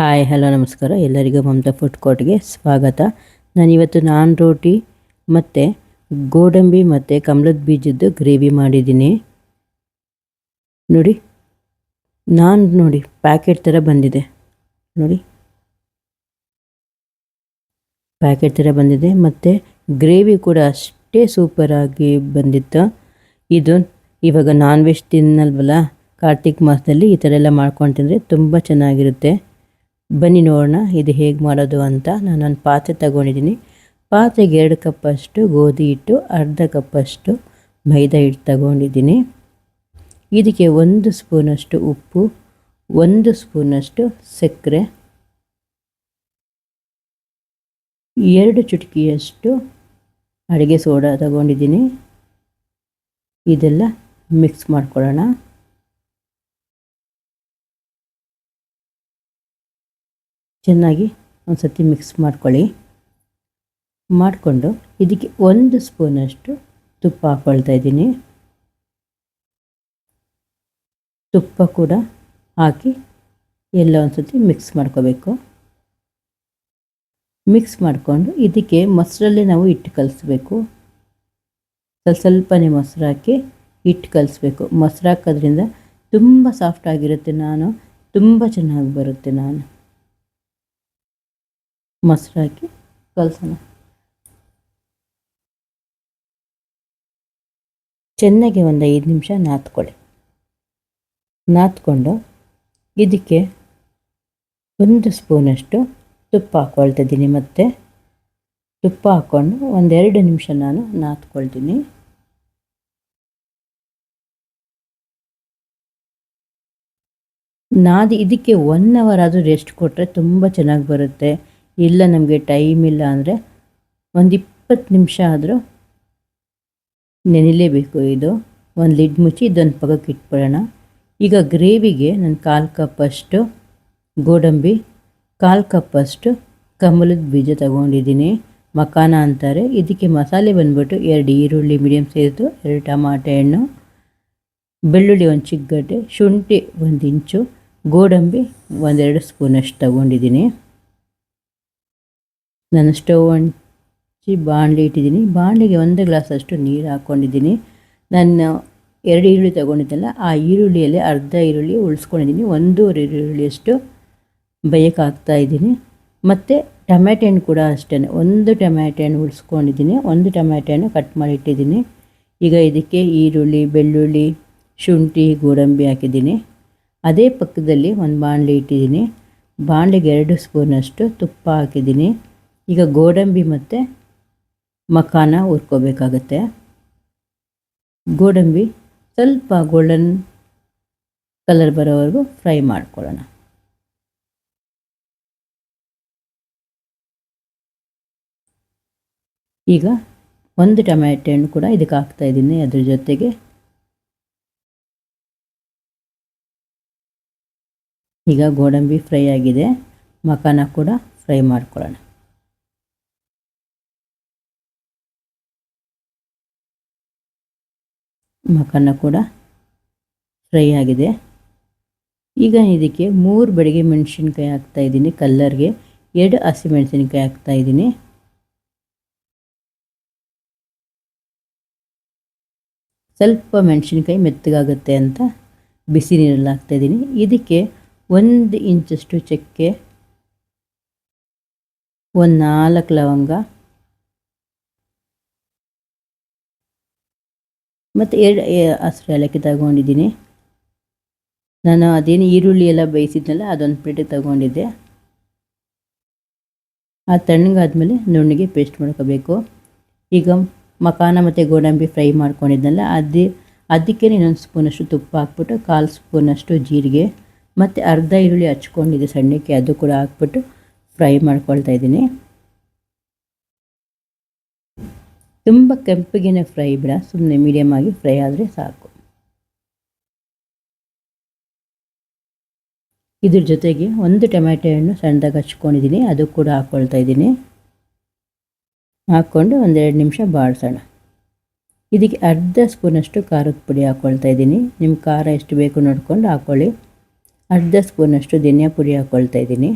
Hi, hello, ನಮಸ್ಕಾರ. ಎಲ್ಲರಿಗೂ Mamata food ಕೋರ್ಟ್ಗೆ ಸ್ವಾಗತ. ನಾನಿವತ್ತು ನಾನ್ ರೋಟಿ ಮತ್ತು ಗೋಡಂಬಿ ಮತ್ತು ಕಮಲದ ಬೀಜದ್ದು ಗ್ರೇವಿ ಮಾಡಿದ್ದೀನಿ. ನೋಡಿ, ನಾನ್ ನೋಡಿ, ಪ್ಯಾಕೆಟ್ ಥರ ಬಂದಿದೆ. ನೋಡಿ, ಪ್ಯಾಕೆಟ್ ಥರ ಬಂದಿದೆ. ಮತ್ತು ಗ್ರೇವಿ ಕೂಡ ಅಷ್ಟೇ ಸೂಪರಾಗಿ ಬಂದಿತ್ತು. ಇದು ಇವಾಗ ನಾನ್ ವೆಜ್ ತಿನ್ನಲ್ವಲ್ಲ, ಕಾರ್ತಿಕ್ ಮಾಸದಲ್ಲಿ ಈ ಥರ ಎಲ್ಲ ಮಾಡ್ಕೊಂಡು ತಿಂದರೆ ತುಂಬ ಚೆನ್ನಾಗಿರುತ್ತೆ. ಬನ್ನಿ ನೋಡೋಣ, ಇದು ಹೇಗೆ ಮಾಡೋದು ಅಂತ ನಾನು ಒಂದು ಪಾತ್ರೆ ತಗೊಂಡಿದ್ದೀನಿ. ಪಾತ್ರೆಗೆ ಎರಡು ಕಪ್ಪಷ್ಟು ಗೋಧಿ ಹಿಟ್ಟು, ಅರ್ಧ ಕಪ್ಪಷ್ಟು ಮೈದಾ ಹಿಟ್ಟು ತಗೊಂಡಿದ್ದೀನಿ. ಇದಕ್ಕೆ ಒಂದು ಸ್ಪೂನಷ್ಟು ಉಪ್ಪು, ಒಂದು ಸ್ಪೂನಷ್ಟು ಸಕ್ಕರೆ, ಎರಡು ಚುಟಕಿಯಷ್ಟು ಅಡುಗೆ ಸೋಡಾ ತಗೊಂಡಿದ್ದೀನಿ. ಇದೆಲ್ಲ ಮಿಕ್ಸ್ ಮಾಡ್ಕೊಳ್ಳೋಣ. ಚೆನ್ನಾಗಿ ಒಂದು ಸತಿ ಮಿಕ್ಸ್ ಮಾಡ್ಕೊಳ್ಳಿ. ಮಾಡಿಕೊಂಡು ಇದಕ್ಕೆ ಒಂದು ಸ್ಪೂನಷ್ಟು ತುಪ್ಪ ಹಾಕ್ಕೊಳ್ತಾ ಇದ್ದೀನಿ. ತುಪ್ಪ ಕೂಡ ಹಾಕಿ ಎಲ್ಲ ಒಂದು ಸತಿ ಮಿಕ್ಸ್ ಮಾಡ್ಕೋಬೇಕು. ಮಿಕ್ಸ್ ಮಾಡಿಕೊಂಡು ಇದಕ್ಕೆ ಮೊಸರಲ್ಲಿ ನಾವು ಹಿಟ್ಟು ಕಲಿಸ್ಬೇಕು. ಸ್ವಲ್ಪ ಸ್ವಲ್ಪನೇ ಮೊಸರು ಹಾಕಿ ಹಿಟ್ಟು ಕಲಿಸ್ಬೇಕು. ಮೊಸರು ಹಾಕೋದ್ರಿಂದ ತುಂಬ ಸಾಫ್ಟ್ ಆಗಿರುತ್ತೆ ನಾನು. ತುಂಬ ಚೆನ್ನಾಗಿ ಬರುತ್ತೆ ನಾನು. ಮೊಸರು ಹಾಕಿ ಕಲಸೋಣ. ಚೆನ್ನಾಗಿ ಒಂದು ಐದು ನಿಮಿಷ ನಾತ್ಕೊಳ್ಳಿ ನಾತ್ಕೊಂಡು ಇದಕ್ಕೆ ಒಂದು ಸ್ಪೂನಷ್ಟು ತುಪ್ಪ ಹಾಕ್ಕೊಳ್ತಿದ್ದೀನಿ ಮತ್ತು. ತುಪ್ಪ ಹಾಕ್ಕೊಂಡು ಒಂದೆರಡು ನಿಮಿಷ ನಾನು ನಾತ್ಕೊಳ್ತೀನಿ ನಾದಿ ಇದಕ್ಕೆ ಒನ್ ಅವರ್ ಆದರೂ ರೆಸ್ಟ್ ಕೊಟ್ಟರೆ ತುಂಬ ಚೆನ್ನಾಗಿ ಬರುತ್ತೆ. ಇಲ್ಲ, ನಮಗೆ ಟೈಮ್ ಇಲ್ಲ ಅಂದರೆ ಒಂದು ಇಪ್ಪತ್ತು ನಿಮಿಷ ಆದರೂ ನೆನೆಲೇಬೇಕು ಇದು. ಒಂದು ಲಿಡ್ ಮುಚ್ಚಿ ಇದೊಂದು ಪಗಕ್ಕೆ ಇಟ್ಬಿಡೋಣ. ಈಗ ಗ್ರೇವಿಗೆ ನಾನು ಕಾಲು ಕಪ್ಪಷ್ಟು ಗೋಡಂಬಿ ಕಾಲು ಕಪ್ಪಷ್ಟು ಕಮಲದ ಬೀಜ ತಗೊಂಡಿದ್ದೀನಿ. ಮಕಾನ ಅಂತಾರೆ. ಇದಕ್ಕೆ ಮಸಾಲೆ ಬಂದ್ಬಿಟ್ಟು ಎರಡು ಈರುಳ್ಳಿ ಮೀಡಿಯಮ್ ಸೈಜು ಎರಡು ಟಮಾಟೆ ಹಣ್ಣು, ಬೆಳ್ಳುಳ್ಳಿ ಒಂದು ಚಿಕ್ಕಗಡ್ಡೆ ಶುಂಠಿ ಒಂದು ಇಂಚು, ಗೋಡಂಬಿ ಒಂದೆರಡು ಸ್ಪೂನಷ್ಟು ತಗೊಂಡಿದ್ದೀನಿ. ನಾನು ಸ್ಟವ್ ಹಂಚಿ ಬಾಣಲಿ ಇಟ್ಟಿದ್ದೀನಿ. ಬಾಣಲೆಗೆ ಒಂದು ಗ್ಲಾಸಷ್ಟು ನೀರು ಹಾಕ್ಕೊಂಡಿದ್ದೀನಿ. ನಾನು ಎರಡು ಈರುಳ್ಳಿ ತೊಗೊಂಡಿದ್ದಲ್ಲ, ಆ ಈರುಳ್ಳಿಯಲ್ಲಿ ಅರ್ಧ ಈರುಳ್ಳಿ ಉಳಿಸ್ಕೊಂಡಿದ್ದೀನಿ. ಒಂದೂವರೆ ಈರುಳ್ಳಿಯಷ್ಟು ಬೇಯಕ್ಕೆ ಇದ್ದೀನಿ. ಮತ್ತು ಟೊಮ್ಯಾಟೊ ಹಣ್ಣು ಕೂಡ ಅಷ್ಟೇ ಒಂದು ಟೊಮ್ಯಾಟೊ ಹಣ್ಣು ಉಳಿಸ್ಕೊಂಡಿದ್ದೀನಿ. ಒಂದು ಟೊಮ್ಯಾಟೆ ಹಣ್ಣು ಕಟ್ ಮಾಡಿ ಇಟ್ಟಿದ್ದೀನಿ. ಈಗ ಇದಕ್ಕೆ ಈರುಳ್ಳಿ, ಬೆಳ್ಳುಳ್ಳಿ, ಶುಂಠಿ, ಗೋಡಂಬಿ ಹಾಕಿದ್ದೀನಿ. ಅದೇ ಪಕ್ಕದಲ್ಲಿ ಒಂದು ಬಾಣಲಿ ಇಟ್ಟಿದ್ದೀನಿ. ಬಾಣಲೆಗೆ ಎರಡು ಸ್ಪೂನಷ್ಟು ತುಪ್ಪ ಹಾಕಿದ್ದೀನಿ. ಈಗ ಗೋಡಂಬಿ ಮತ್ತು ಮಖಾನ ಹುರ್ಕೋಬೇಕಾಗತ್ತೆ. ಗೋಡಂಬಿ ಸ್ವಲ್ಪ ಗೋಲ್ಡನ್ ಕಲರ್ ಬರೋವರೆಗೂ ಫ್ರೈ ಮಾಡ್ಕೊಳ್ಳೋಣ. ಈಗ ಒಂದು ಟೊಮ್ಯಾಟೊ ಹಣ್ಣು ಕೂಡ ಇದಕ್ಕೆ ಹಾಕ್ತಾ ಇದ್ದೀನಿ ಅದ್ರ ಜೊತೆಗೆ. ಈಗ ಗೋಡಂಬಿ ಫ್ರೈ ಆಗಿದೆ. ಮಖಾನ ಕೂಡ ಫ್ರೈ ಮಾಡ್ಕೊಳ್ಳೋಣ. ಮಖಾನ ಕೂಡ ಫ್ರೈ ಆಗಿದೆ. ಈಗ ಇದಕ್ಕೆ ಮೂರು ಬೆಳಗ್ಗೆ ಮೆಣಸಿನ್ಕಾಯಿ ಹಾಕ್ತಾಯಿದ್ದೀನಿ ಕಲ್ಲರ್ಗೆ ಎರಡು ಹಸಿಮೆಣಸಿನ್ಕಾಯಿ ಹಾಕ್ತಾಯಿದ್ದೀನಿ ಸ್ವಲ್ಪ ಮೆಣಸಿನ್ಕಾಯಿ ಮೆತ್ತಗಾಗುತ್ತೆ ಅಂತ ಬಿಸಿ ನೀರಲ್ಲಿ ಹಾಕ್ತಾಯಿದ್ದೀನಿ ಇದಕ್ಕೆ ಒಂದು ಇಂಚಷ್ಟು ಚಕ್ಕೆ, ಒಂದು ನಾಲ್ಕು ಲವಂಗ ಮತ್ತು ಎರಡು ಹಸಿರು ಏಲಕ್ಕಿ ತಗೊಂಡಿದ್ದೀನಿ. ನಾನು ಅದೇನು ಈರುಳ್ಳಿ ಎಲ್ಲ ಬೇಯಿಸಿದ್ನಲ್ಲ, ಅದೊಂದು ಪ್ಲೇಟಿಗೆ ತಗೊಂಡಿದ್ದೆ. ಆ ತಣ್ಣಗಾದ್ಮೇಲೆ ನುಣ್ಣಿಗೆ ಪೇಸ್ಟ್ ಮಾಡ್ಕೋಬೇಕು. ಈಗ ಮಕಾನ ಮತ್ತು ಗೋಡಂಬಿ ಫ್ರೈ ಮಾಡ್ಕೊಂಡಿದ್ನಲ್ಲ, ಅದೇ ಅದಕ್ಕೆ ಇನ್ನೊಂದು ಸ್ಪೂನಷ್ಟು ತುಪ್ಪ ಹಾಕ್ಬಿಟ್ಟು, ಕಾಲು ಸ್ಪೂನಷ್ಟು ಜೀರಿಗೆ, ಮತ್ತು ಅರ್ಧ ಈರುಳ್ಳಿ ಹಚ್ಕೊಂಡಿದ್ದೆ ಸಣ್ಣಕ್ಕೆ, ಅದು ಕೂಡ ಹಾಕ್ಬಿಟ್ಟು ಫ್ರೈ ಮಾಡ್ಕೊಳ್ತಾ ಇದ್ದೀನಿ. ತುಂಬ ಕೆಂಪಗಿನ ಫ್ರೈ ಬಿಡ ಸುಮ್ಮನೆ ಮೀಡಿಯಮ್ ಆಗಿ ಫ್ರೈ ಆದರೆ ಸಾಕು. ಇದ್ರ ಜೊತೆಗೆ ಒಂದು ಟೊಮ್ಯಾಟೊ ಹಣ್ಣು ಸಣ್ಣದಾಗಿ ಹಚ್ಕೊಂಡಿದ್ದೀನಿ, ಅದು ಕೂಡ ಹಾಕ್ಕೊಳ್ತಾ ಇದ್ದೀನಿ. ಹಾಕ್ಕೊಂಡು ಒಂದೆರಡು ನಿಮಿಷ ಬಾಡಿಸೋಣ ಇದಕ್ಕೆ ಅರ್ಧ ಸ್ಪೂನಷ್ಟು ಖಾರದ ಪುಡಿ ಹಾಕ್ಕೊಳ್ತಾ ಇದ್ದೀನಿ. ನಿಮ್ಮ ಖಾರ ಎಷ್ಟು ಬೇಕು ನೋಡ್ಕೊಂಡು ಹಾಕ್ಕೊಳ್ಳಿ ಅರ್ಧ ಸ್ಪೂನಷ್ಟು ಧನಿಯಾ ಪುಡಿ ಹಾಕ್ಕೊಳ್ತಾ ಇದ್ದೀನಿ.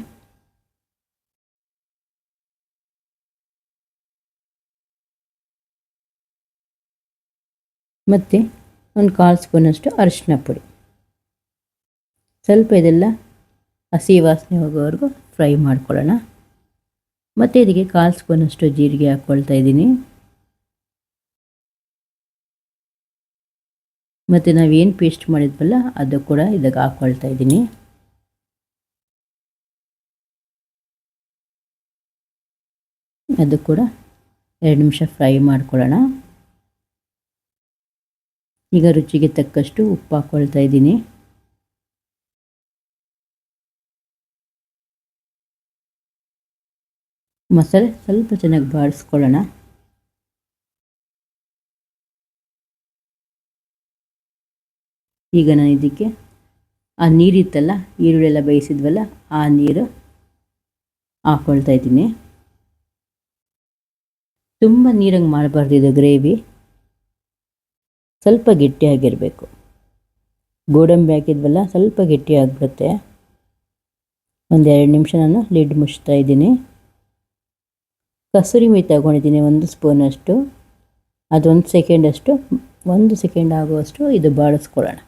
ಮತ್ತು ಒಂದು ಕಾಲು ಸ್ಪೂನಷ್ಟು ಅರಿಶಿನ ಪುಡಿ. ಸ್ವಲ್ಪ ಇದೆಲ್ಲ ಹಸಿ ವಾಸನೆ ಹೋಗೋವರೆಗೂ ಫ್ರೈ ಮಾಡ್ಕೊಳ್ಳೋಣ. ಮತ್ತು ಇದಕ್ಕೆ ಕಾಲು ಸ್ಪೂನಷ್ಟು ಜೀರಿಗೆ ಹಾಕ್ಕೊಳ್ತಾ ಇದ್ದೀನಿ. ಮತ್ತು ನಾವೇನು ಪೇಸ್ಟ್ ಮಾಡಿದ್ವಲ್ಲ ಅದು ಕೂಡ ಇದಕ್ಕೆ ಹಾಕ್ಕೊಳ್ತಾ ಇದ್ದೀನಿ. ಅದು ಕೂಡ ಎರಡು ನಿಮಿಷ ಫ್ರೈ ಮಾಡ್ಕೊಳ್ಳೋಣ. ಈಗ ರುಚಿಗೆ ತಕ್ಕಷ್ಟು ಉಪ್ಪು ಹಾಕ್ಕೊಳ್ತಾ ಇದ್ದೀನಿ. ಮಸಾಲೆ ಸ್ವಲ್ಪ ಚೆನ್ನಾಗಿ ಬಾಡಿಸ್ಕೊಳ್ಳೋಣ ಈಗ ನಾನು ಇದಕ್ಕೆ ಆ ನೀರಿತ್ತಲ್ಲ ಈರುಳ್ಳಿ ಎಲ್ಲ ಬೇಯಿಸಿದ್ವಲ್ಲ, ಆ ನೀರು ಹಾಕ್ಕೊಳ್ತಾ ಇದ್ದೀನಿ. ತುಂಬ ನೀರಂಗೆ ಮಾಡಬಾರ್ದು ಇದು ಗ್ರೇವಿ. ಸ್ವಲ್ಪ ಗಟ್ಟಿಯಾಗಿರಬೇಕು. ಗೋಡಂಬಿ ಹಾಕಿದ್ವಲ್ಲ, ಸ್ವಲ್ಪ ಗಟ್ಟಿ ಆಗಿಬಿಡುತ್ತೆ ಒಂದು ಎರಡು ನಿಮಿಷ ನಾನು ಲಿಡ್ ಮುಚ್ತಾ ಇದ್ದೀನಿ. ಕಸೂರಿ ಮೇಥಿ ತಗೊಂಡಿದ್ದೀನಿ, ಒಂದು ಸ್ಪೂನಷ್ಟು ಅದೊಂದು ಸೆಕೆಂಡಷ್ಟು ಒಂದು ಸೆಕೆಂಡ್ ಆಗುವಷ್ಟು ಇದು ಬಾಡಿಸ್ಕೊಳ್ಳೋಣ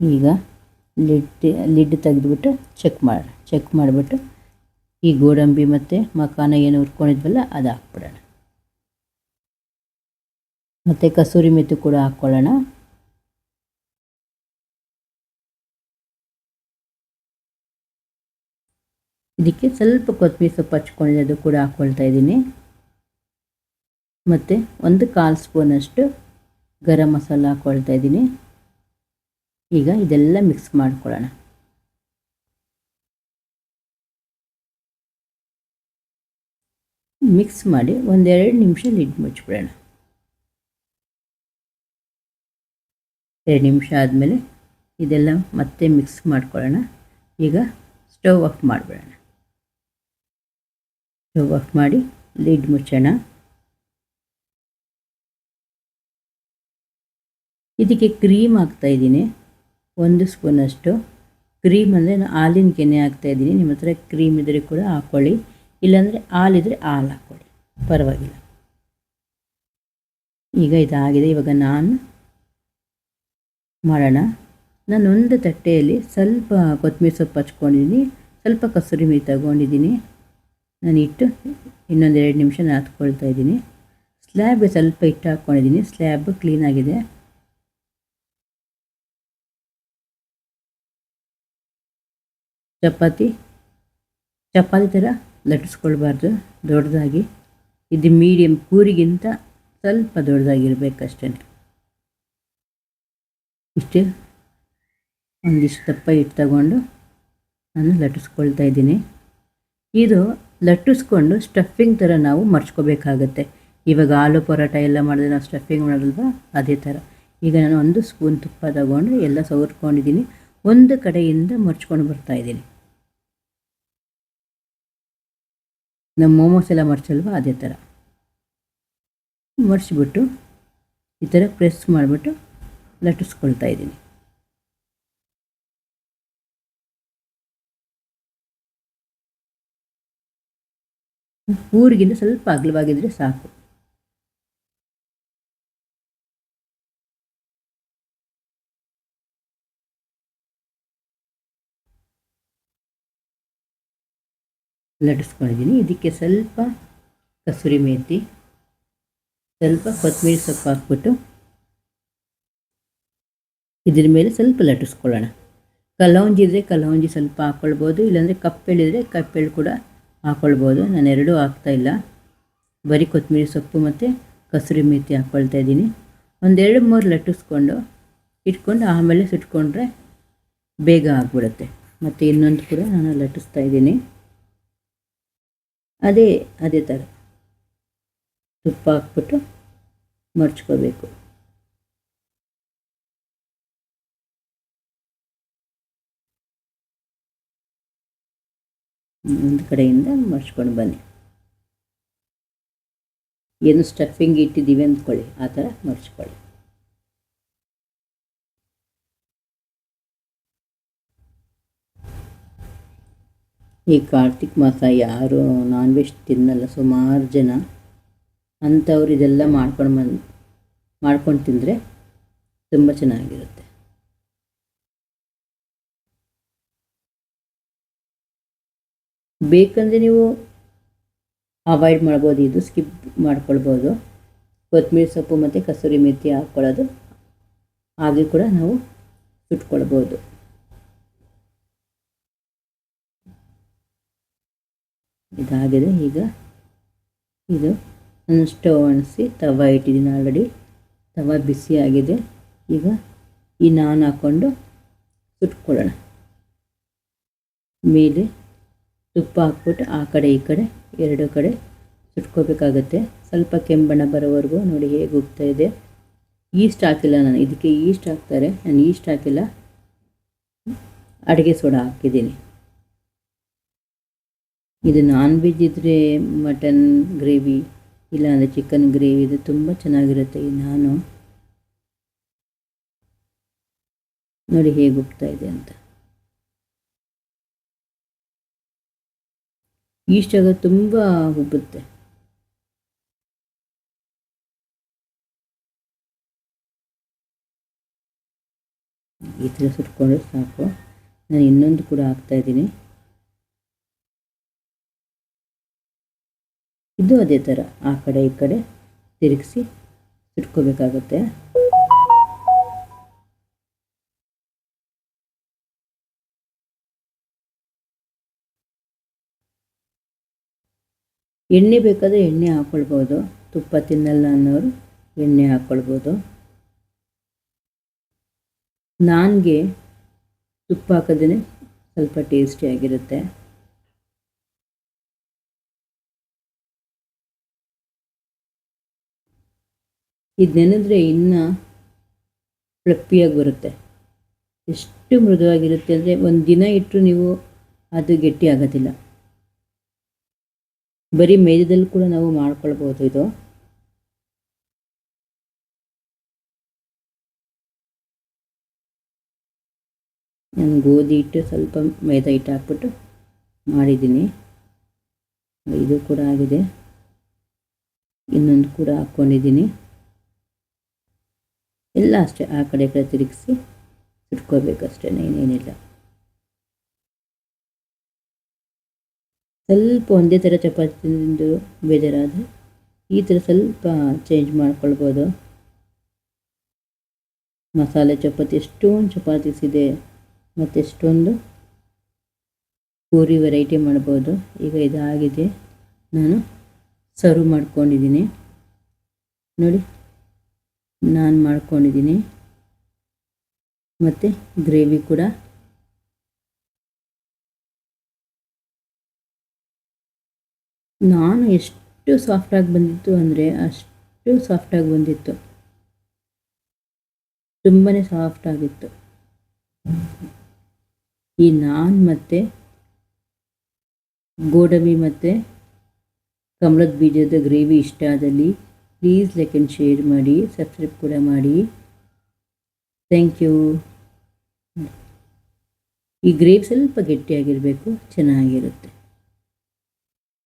ಈಗ ಲಿಡ್ ಲಿಡ್ ತೆಗೆದುಬಿಟ್ಟು ಚೆಕ್ ಮಾಡೋಣ ಚೆಕ್ ಮಾಡಿಬಿಟ್ಟು ಈ ಗೋಡಂಬಿ ಮತ್ತು ಮಕಾನ ಏನು ಹುರ್ಕೊಂಡಿದ್ವಲ್ಲ, ಅದು ಹಾಕ್ಬಿಡೋಣ. ಮತ್ತು ಕಸೂರಿ ಮೆತ್ತು ಕೂಡ ಹಾಕ್ಕೊಳ್ಳೋಣ. ಇದಕ್ಕೆ ಸ್ವಲ್ಪ ಕೊತ್ತಂಬರಿ ಸೊಪ್ಪು ಹಚ್ಕೊಂಡಿದ್ದೆ, ಅದು ಕೂಡ ಹಾಕ್ಕೊಳ್ತಾ ಇದ್ದೀನಿ. ಮತ್ತು ಒಂದು ಕಾಲು ಸ್ಪೂನಷ್ಟು ಗರಂ ಮಸಾಲ ಹಾಕ್ಕೊಳ್ತಾ ಇದ್ದೀನಿ. ಈಗ ಇದೆಲ್ಲ ಮಿಕ್ಸ್ ಮಾಡ್ಕೊಳ್ಳೋಣ. ಮಿಕ್ಸ್ ಮಾಡಿ ಒಂದೆರಡು ನಿಮಿಷ ಲಿಡ್ ಮುಚ್ಚಿಬಿಡೋಣ ಎರಡು ನಿಮಿಷ ಆದಮೇಲೆ ಇದೆಲ್ಲ ಮತ್ತೆ ಮಿಕ್ಸ್ ಮಾಡ್ಕೊಳ್ಳೋಣ. ಈಗ ಸ್ಟವ್ ಆಫ್ ಮಾಡಿಬಿಡೋಣ. ಸ್ಟವ್ ಆಫ್ ಮಾಡಿ ಲಿಡ್ ಮುಚ್ಚೋಣ. ಇದಕ್ಕೆ ಕ್ರೀಮ್ ಹಾಕ್ತಾಯಿದ್ದೀನಿ ಒಂದು ಸ್ಪೂನಷ್ಟು ಕ್ರೀಮ್ ಅಂದರೆ ನಾನು ಹಾಲಿನ ಕೆನೆ ಹಾಕ್ತಾಯಿದ್ದೀನಿ ನಿಮ್ಮ ಹತ್ರ ಕ್ರೀಮ್ ಇದ್ದರೆ ಕೂಡ ಹಾಕ್ಕೊಳ್ಳಿ ಇಲ್ಲಾಂದರೆ ಹಾಲಿದ್ರೆ ಹಾಲು ಹಾಕ್ಕೊಳ್ಳಿ. ಪರವಾಗಿಲ್ಲ. ಈಗ ಇದಾಗಿದೆ. ಇವಾಗ ನಾನು ಮಾಡೋಣ. ನಾನು ಒಂದು ತಟ್ಟೆಯಲ್ಲಿ ಸ್ವಲ್ಪ ಕೊತ್ತಂಬರಿ ಸೊಪ್ಪು ಹಚ್ಕೊಂಡಿದ್ದೀನಿ. ಸ್ವಲ್ಪ ಕಸೂರಿ ಮೀರಿ ತಗೊಂಡಿದ್ದೀನಿ. ನಾನು ಇಟ್ಟು ಇನ್ನೊಂದು ಎರಡು ನಿಮಿಷ ನಾದ್ಕೊಳ್ತಾ ಇದ್ದೀನಿ. ಸ್ಲ್ಯಾಬ್ಗೆ ಸ್ವಲ್ಪ ಹಿಟ್ಟು ಹಾಕ್ಕೊಂಡಿದ್ದೀನಿ. ಸ್ಲ್ಯಾಬ್ ಕ್ಲೀನಾಗಿದೆ ಚಪಾತಿ? ಚಪಾತಿ ಥರ ಲಟ್ಟಿಸ್ಕೊಳ್ಬಾರ್ದು, ದೊಡ್ಡದಾಗಿ. ಇದು ಮೀಡಿಯಮ್ ಪೂರಿಗಿಂತ ಸ್ವಲ್ಪ ದೊಡ್ಡದಾಗಿರ್ಬೇಕಷ್ಟೇ ಇಷ್ಟು? ಒಂದಿಷ್ಟು ದಪ್ಪ ಇಟ್ಟು ತಗೊಂಡು ನಾನು ಲಟ್ಟಿಸ್ಕೊಳ್ತಾ ಇದ್ದೀನಿ. ಇದು ಲಟ್ಟಿಸ್ಕೊಂಡು ಸ್ಟಫಿಂಗ್ ಥರ ನಾವು ಮರ್ಚ್ಕೋಬೇಕಾಗತ್ತೆ. ಇವಾಗ ಆಲೂ ಪರೋಟ ಎಲ್ಲ ಮಾಡಿದ್ರೆ ನಾವು ಸ್ಟಫಿಂಗ್ ಮಾಡಲ್ವಾ? ಅದೇ ಥರ. ಈಗ ನಾನು ಒಂದು ಸ್ಪೂನ್ ತುಪ್ಪ ತಗೊಂಡು ಎಲ್ಲ ಸವರ್ಕೊಂಡಿದ್ದೀನಿ. ಒಂದು ಕಡೆಯಿಂದ ಮರ್ಚ್ಕೊಂಡು ಬರ್ತಾ ಇದ್ದೀನಿ ನಮ್ಮ ಮೋಮೋಸ್ ಎಲ್ಲ ಮರ್ಚಲ್ವ? ಅದೇ ಥರ ಮರ್ಚಿಬಿಟ್ಟು ಈ ಥರ ಪ್ರೆಸ್ ಮಾಡಿಬಿಟ್ಟು ಲಟ್ಟಿಸ್ಕೊಳ್ತಾ ಇದ್ದೀನಿ. ಊರಿಗಿಂತ ಸ್ವಲ್ಪ ಅಗಲವಾಗಿದ್ದರೆ ಸಾಕು. ಲಟ್ಟಿಸ್ಕೊಂಡಿದ್ದೀನಿ ಇದಕ್ಕೆ ಸ್ವಲ್ಪ ಕಸೂರಿ ಮೇತಿ, ಸ್ವಲ್ಪ ಕೊತ್ತಂಬರಿ ಸೊಪ್ಪು ಹಾಕ್ಬಿಟ್ಟು ಇದ್ರ ಮೇಲೆ ಸ್ವಲ್ಪ ಲಟ್ಟಿಸ್ಕೊಳ್ಳೋಣ. ಕಲಾವಂಜಿ ಇದ್ದರೆ ಕಲಾವಂಜಿ ಸ್ವಲ್ಪ ಹಾಕ್ಕೊಳ್ಬೋದು ಇಲ್ಲಾಂದರೆ ಕಪ್ಪೆಳಿದ್ರೆ ಕಪ್ಪೆಳ್ಳು ಕೂಡ ಹಾಕ್ಕೊಳ್ಬೋದು ನಾನು ಎರಡೂ ಹಾಕ್ತಾಯಿಲ್ಲ ಬರೀ ಕೊತ್ತಂಬರಿ ಸೊಪ್ಪು ಮತ್ತು ಕಸೂರಿ ಮೇಥಿ ಹಾಕ್ಕೊಳ್ತಾ ಇದ್ದೀನಿ. ಒಂದೆರಡು ಮೂರು ಲಟ್ಟಿಸ್ಕೊಂಡು ಇಟ್ಕೊಂಡು ಆಮೇಲೆ ಸುಟ್ಕೊಂಡ್ರೆ ಬೇಗ ಆಗಿಬಿಡುತ್ತೆ. ಮತ್ತು ಇನ್ನೊಂದು ಕೂಡ ನಾನು ಲಟ್ಟಿಸ್ತಾ ಇದ್ದೀನಿ. ಅದೇ ಅದೇ ಥರ. ತುಪ್ಪ ಹಾಕ್ಬಿಟ್ಟು ಮರ್ಚ್ಕೋಬೇಕು. ಒಂದು ಕಡೆಯಿಂದ ಮರ್ಚ್ಕೊಂಡು ಬನ್ನಿ. ಏನು ಸ್ಟಫಿಂಗ್ ಇಟ್ಟಿದ್ದೀವಿ ಅಂದ್ಕೊಳ್ಳಿ, ಆ ಥರ ಮರ್ಚ್ಕೊಳ್ಳಿ. ಈ ಕಾರ್ತಿಕ್ ಮಾಸ ಯಾರು ನಾನ್ ವೆಜ್ ತಿನ್ನಲ್ಲ, ಸುಮಾರು ಜನ ಅಂಥವ್ರು ಇದೆಲ್ಲ ಮಾಡ್ಕೊಂಡು ಬಂದು, ಮಾಡ್ಕೊಂಡು ತಿಂದರೆ ತುಂಬ ಚೆನ್ನಾಗಿರುತ್ತೆ. ಬೇಕಂದರೆ ನೀವು ಅವಾಯ್ಡ್ ಮಾಡ್ಬೋದು, ಇದು ಸ್ಕಿಪ್ ಮಾಡ್ಕೊಳ್ಬೋದು. ಕೊತ್ತಂಬರಿ ಸೊಪ್ಪು ಮತ್ತು ಕಸೂರಿ ಮೆಥಿ ಹಾಕ್ಕೊಳ್ಳೋದು ಹಾಗೆ ಕೂಡ ನಾವು ಸುಟ್ಕೊಳ್ಬೋದು. ಇದಾಗಿದೆ. ಈಗ ಇದು ನಾನು ಸ್ಟವ್ ಅಣಿಸಿ ತವ ಇಟ್ಟಿದ್ದೀನಿ ಆಲ್ರೆಡಿ. ತವ ಬಿಸಿಯಾಗಿದೆ ಈಗ ಈ ನಾನ್ ಹಾಕ್ಕೊಂಡು ಸುಟ್ಕೊಳ್ಳೋಣ. ಮೇಲೆ ತುಪ್ಪ ಹಾಕ್ಬಿಟ್ಟು ಆ ಕಡೆ ಈ ಕಡೆ ಎರಡು ಕಡೆ ಸುಟ್ಕೋಬೇಕಾಗತ್ತೆ. ಸ್ವಲ್ಪ ಕೆಂಬಣ್ಣ ಬರೋವರೆಗೂ ನೋಡಿ ಹೇಗೆ ಹೋಗ್ತಾ ಇದೆ. ಈಸ್ಟ್ ಹಾಕಿಲ್ಲ ನಾನು. ಇದಕ್ಕೆ ಈಸ್ಟ್ ಹಾಕ್ತಾರೆ. ನಾನು ಈಸ್ಟ್ ಹಾಕಿಲ್ಲ. ಅಡುಗೆ ಸೋಡಾ ಹಾಕಿದ್ದೀನಿ. ಇದು ನಾನ್ ವೆಜ್ ಇದ್ದರೆ ಮಟನ್ ಗ್ರೇವಿ ಇಲ್ಲಾಂದರೆ ಚಿಕನ್ ಗ್ರೇವಿ ಇದು ತುಂಬ ಚೆನ್ನಾಗಿರುತ್ತೆ ಈ ನಾನು. ನೋಡಿ ಹೇಗೆ ಹೋಗ್ತಾ ಇದೆ ಅಂತ. ಈಸ್ಟಾಗ ತುಂಬ ಉಬ್ಬುತ್ತೆ. ಈ ಥರ ಸುಟ್ಕೊಂಡ್ರೆ ಸಾಕು. ನಾನು ಇನ್ನೊಂದು ಕೂಡ ಹಾಕ್ತಾ ಇದು ಅದೇ ಥರ. ಆ ಕಡೆ, ಈ ಕಡೆ ತಿರುಗಿಸಿ ಸುಟ್ಕೋಬೇಕಾಗುತ್ತೆ. ಎಣ್ಣೆ ಬೇಕಾದರೆ ಎಣ್ಣೆ ಹಾಕ್ಕೊಳ್ಬೋದು ತುಪ್ಪ ತಿನ್ನಲ್ಲ ಅನ್ನೋರು ಎಣ್ಣೆ ಹಾಕ್ಕೊಳ್ಬೋದು ನಾನ್ಗೆ ತುಪ್ಪ ಹಾಕೋದೇ ಸ್ವಲ್ಪ ಟೇಸ್ಟಿಯಾಗಿರುತ್ತೆ ಇದು ನೆನೆದ್ರೆ ಇನ್ನೂ ಫ್ಲಪ್ಪಿಯಾಗಿ ಬರುತ್ತೆ. ಎಷ್ಟು ಮೃದುವಾಗಿರುತ್ತೆ ಅಂದರೆ ಒಂದು ದಿನ ಇಟ್ಟರು ನೀವು ಅದು ಗಟ್ಟಿ ಆಗೋದಿಲ್ಲ. ಬರೀ ಮೈದದಲ್ಲಿ ಕೂಡ ನಾವು ಮಾಡ್ಕೊಳ್ಬೋದು ಇದು. ನಾನು ಗೋಧಿ ಹಿಟ್ಟು ಸ್ವಲ್ಪ ಮೈದಾ ಹಿಟ್ಟು ಹಾಕ್ಬಿಟ್ಟು ಮಾಡಿದ್ದೀನಿ. ಇದು ಕೂಡ ಆಗಿದೆ. ಇನ್ನೊಂದು ಕೂಡ ಹಾಕ್ಕೊಂಡಿದ್ದೀನಿ ಎಲ್ಲ ಅಷ್ಟೇ, ಆ ಕಡೆ ಕಡೆ ತಿರುಗಿಸಿ ಸುಟ್ಕೋಬೇಕಷ್ಟೇ, ಇನ್ನೇನಿಲ್ಲ. ಸ್ವಲ್ಪ ಒಂದೇ ಥರ ಚಪಾತಿ ತಿಂದು ಬೇಜಾರಾದರೆ ಈ ಥರ ಸ್ವಲ್ಪ ಚೇಂಜ್ ಮಾಡ್ಕೊಳ್ಬೋದು. ಮಸಾಲೆ ಚಪಾತಿ, ಎಷ್ಟೊಂದು ಚಪಾತೀಸ್ ಇದೆ ಮತ್ತು ಎಷ್ಟೊಂದು ಪೂರಿ ವೆರೈಟಿ ಮಾಡ್ಬೋದು. ಈಗ ಇದಾಗಿದೆ. ನಾನು ಸರ್ವ್ ಮಾಡ್ಕೊಂಡಿದ್ದೀನಿ. ನೋಡಿ. ನಾನು ಮಾಡ್ಕೊಂಡಿದ್ದೀನಿ ಮತ್ತು ಗ್ರೇವಿ ಕೂಡ. ನಾನು ಎಷ್ಟು ಸಾಫ್ಟಾಗಿ ಬಂದಿತ್ತು ಅಂದರೆ ಅಷ್ಟು ಸಾಫ್ಟಾಗಿ ಬಂದಿತ್ತು. ತುಂಬಾ ಸಾಫ್ಟಾಗಿತ್ತು ಈ ನಾನ್ ಮತ್ತು ಗೋಡಂಬಿ ಮತ್ತು ಕಮಲದ ಬೀಜದ ಗ್ರೇವಿ ಇಷ್ಟ ಆದಲ್ಲಿ ಪ್ಲೀಸ್ ಲೈಕ್ ಆ್ಯಂಡ್ ಶೇರ್ ಮಾಡಿ ಸಬ್ಸ್ಕ್ರೈಬ್ ಕೂಡ ಮಾಡಿ. ಥ್ಯಾಂಕ್ ಯು ಈ ಗ್ರೇಪ್ ಸ್ವಲ್ಪ ಗಟ್ಟಿಯಾಗಿರಬೇಕು, ಚೆನ್ನಾಗಿರುತ್ತೆ.